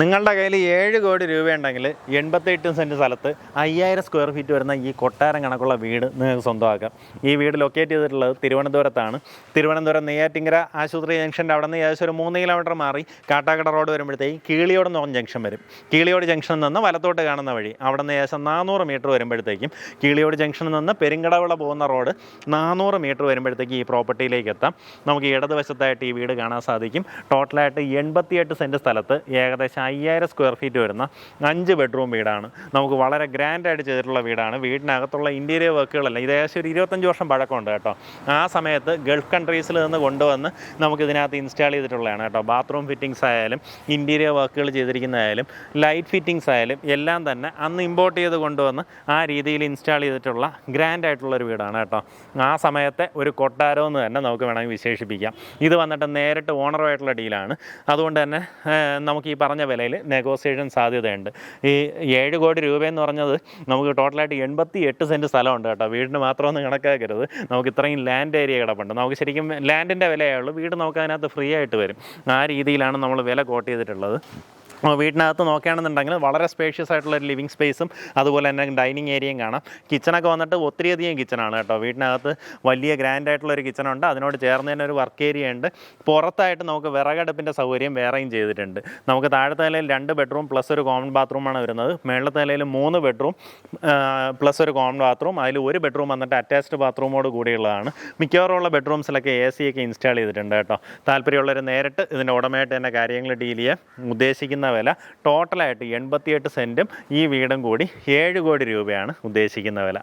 നിങ്ങളുടെ കയ്യിൽ ഏഴ് കോടി രൂപയുണ്ടെങ്കിൽ എൺപത്തെട്ട് സെന്റ് സ്ഥലത്ത് അയ്യായിരം സ്ക്വയർ ഫീറ്റ് വരുന്ന ഈ കൊട്ടാരം കണക്കുള്ള വീട് നിങ്ങൾക്ക് സ്വന്തമാക്കാം. ഈ വീട് ലൊക്കേറ്റ് ചെയ്തിട്ടുള്ളത് തിരുവനന്തപുരത്താണ്. തിരുവനന്തപുരം നെയ്യാറ്റിങ്കര ആശുപത്രി ജംഗ്ഷന്റെ അവിടെ നിന്ന് ഏകദേശം ഒരു മൂന്ന് കിലോമീറ്റർ മാറി കാട്ടാക്കട റോഡ് വരുമ്പോഴത്തേക്ക് കീളിയോട് പറഞ്ഞ ജംഗ്ഷൻ വരും. കീളിയോട് ജംഗ്ഷനിൽ നിന്ന് വലത്തോട്ട് കാണുന്ന വഴി അവിടെ നിന്ന് ഏകദേശം നാനൂറ് മീറ്റർ വരുമ്പോഴത്തേക്കും കീളിയോട് ജംഗ്ഷനിൽ നിന്ന് പെരിങ്കടവിള പോകുന്ന റോഡ് നാനൂറ് മീറ്റർ വരുമ്പോഴത്തേക്ക് ഈ പ്രോപ്പർട്ടിയിലേക്ക് എത്താം. നമുക്ക് ഇടതുവശത്തായിട്ട് ഈ വീട് കാണാൻ സാധിക്കും. ടോട്ടലായിട്ട് എൺപത്തിയെട്ട് സെന്റ് സ്ഥലത്ത് ഏകദേശം അയ്യായിരം സ്ക്വയർ ഫീറ്റ് വരുന്ന അഞ്ച് ബെഡ്റൂം വീടാണ്. നമുക്ക് വളരെ ഗ്രാൻഡായിട്ട് ചെയ്തിട്ടുള്ള വീടാണ്. വീടിനകത്തുള്ള ഇന്റീരിയർ വർക്കുകളല്ല ഇത് ഏകദേശം ഒരു ഇരുപത്തഞ്ച് വർഷം പഴക്കമുണ്ട് കേട്ടോ. ആ സമയത്ത് ഗൾഫ് കൺട്രീസിൽ നിന്ന് കൊണ്ടുവന്ന് നമുക്ക് ഇതിനകത്ത് ഇൻസ്റ്റാൾ ചെയ്തിട്ടുള്ളതാണ് കേട്ടോ. ബാത്റൂം ഫിറ്റിംഗ്സ് ആയാലും ഇന്റീരിയർ വർക്കുകൾ ചെയ്തിരിക്കുന്നതായാലും ലൈറ്റ് ഫിറ്റിംഗ്സ് ആയാലും എല്ലാം തന്നെ അന്ന് ഇമ്പോർട്ട് ചെയ്ത് കൊണ്ടുവന്ന് ആ രീതിയിൽ ഇൻസ്റ്റാൾ ചെയ്തിട്ടുള്ള ഗ്രാൻഡ് ആയിട്ടുള്ള ഒരു വീടാണ് കേട്ടോ. ആ സമയത്തെ ഒരു കൊട്ടാരം എന്ന് തന്നെ നമുക്ക് വേണമെങ്കിൽ വിശേഷിപ്പിക്കാം. ഇത് വന്നിട്ട് നേരിട്ട് ഓണറുമായിട്ടുള്ള ഡീലാണ് അതുകൊണ്ട് തന്നെ നമുക്ക് ഈ പറഞ്ഞ വിലയിൽ നെഗോസിയേഷൻ സാധ്യതയുണ്ട്. ഈ ഏഴ് കോടി രൂപയെന്ന് പറഞ്ഞത് നമുക്ക് ടോട്ടലായിട്ട് എൺപത്തി എട്ട് സെന്റ് സ്ഥലമുണ്ട് കേട്ടോ. വീടിന് മാത്രമൊന്നും കണക്കാക്കരുത്. നമുക്ക് ഇത്രയും ലാൻഡ് ഏരിയ കിടപ്പുണ്ട്. നമുക്ക് ശരിക്കും ലാൻഡിന്റെ വിലയേ ഉള്ളൂ. വീട് നമുക്ക് അതിനകത്ത് ഫ്രീ ആയിട്ട് വരും. ആ രീതിയിലാണ് നമ്മൾ വില കോട്ട് ചെയ്തിട്ടുള്ളത്. വീട്ടിനകത്ത് നോക്കുകയാണെന്നുണ്ടെങ്കിൽ വളരെ സ്പേഷ്യസ് ആയിട്ടുള്ള ഒരു ലിവിങ് സ്പേസും അതുപോലെ തന്നെ ഡൈനിങ് ഏരിയയും കാണാം. കിച്ചണൊക്കെ വന്നിട്ട് ഒത്തിരിയധികം കിച്ചണാണ് കേട്ടോ. വീട്ടിനകത്ത് വലിയ ഗ്രാൻഡ് ആയിട്ടുള്ള ഒരു കിച്ചണുണ്ട് അതിനോട് ചേർന്ന് തന്നെ ഒരു വർക്ക് ഏരിയ ഉണ്ട്. പുറത്തായിട്ട് നമുക്ക് വിറകടുപ്പിന്റെ സൗകര്യം വേറെയും ചെയ്തിട്ടുണ്ട്. നമുക്ക് താഴത്തെ നിലയിൽ രണ്ട് ബെഡ്റൂം പ്ലസ് ഒരു കോമൺ ബാത്റൂമാണ് വരുന്നത്. മേളത്തെ നിലയിൽ മൂന്ന് ബെഡ്റൂം പ്ലസ് ഒരു കോമൺ ബാത്റൂം അതിൽ ഒരു ബെഡ്റൂം വന്നിട്ട് അറ്റാച്ച്ഡ് ബാത്റൂമോട് കൂടിയുള്ളതാണ്. മിക്കവാറും ഉള്ള ബെഡ്റൂംസിലൊക്കെ എ സി ഒക്കെ ഇൻസ്റ്റാൾ ചെയ്തിട്ടുണ്ട് കേട്ടോ. താല്പര്യമുള്ളവർ നേരിട്ട് ഇതിന്റെ ഉടമയായിട്ട് തന്നെ കാര്യങ്ങൾ ഡീൽ ചെയ്യാൻ ഉദ്ദേശിക്കുന്ന വില ടോട്ടലായിട്ട് എൺപത്തിയെട്ട് സെന്റും ഈ വീടും കൂടി ഏഴ് കോടി രൂപയാണ് ഉദ്ദേശിക്കുന്ന വില.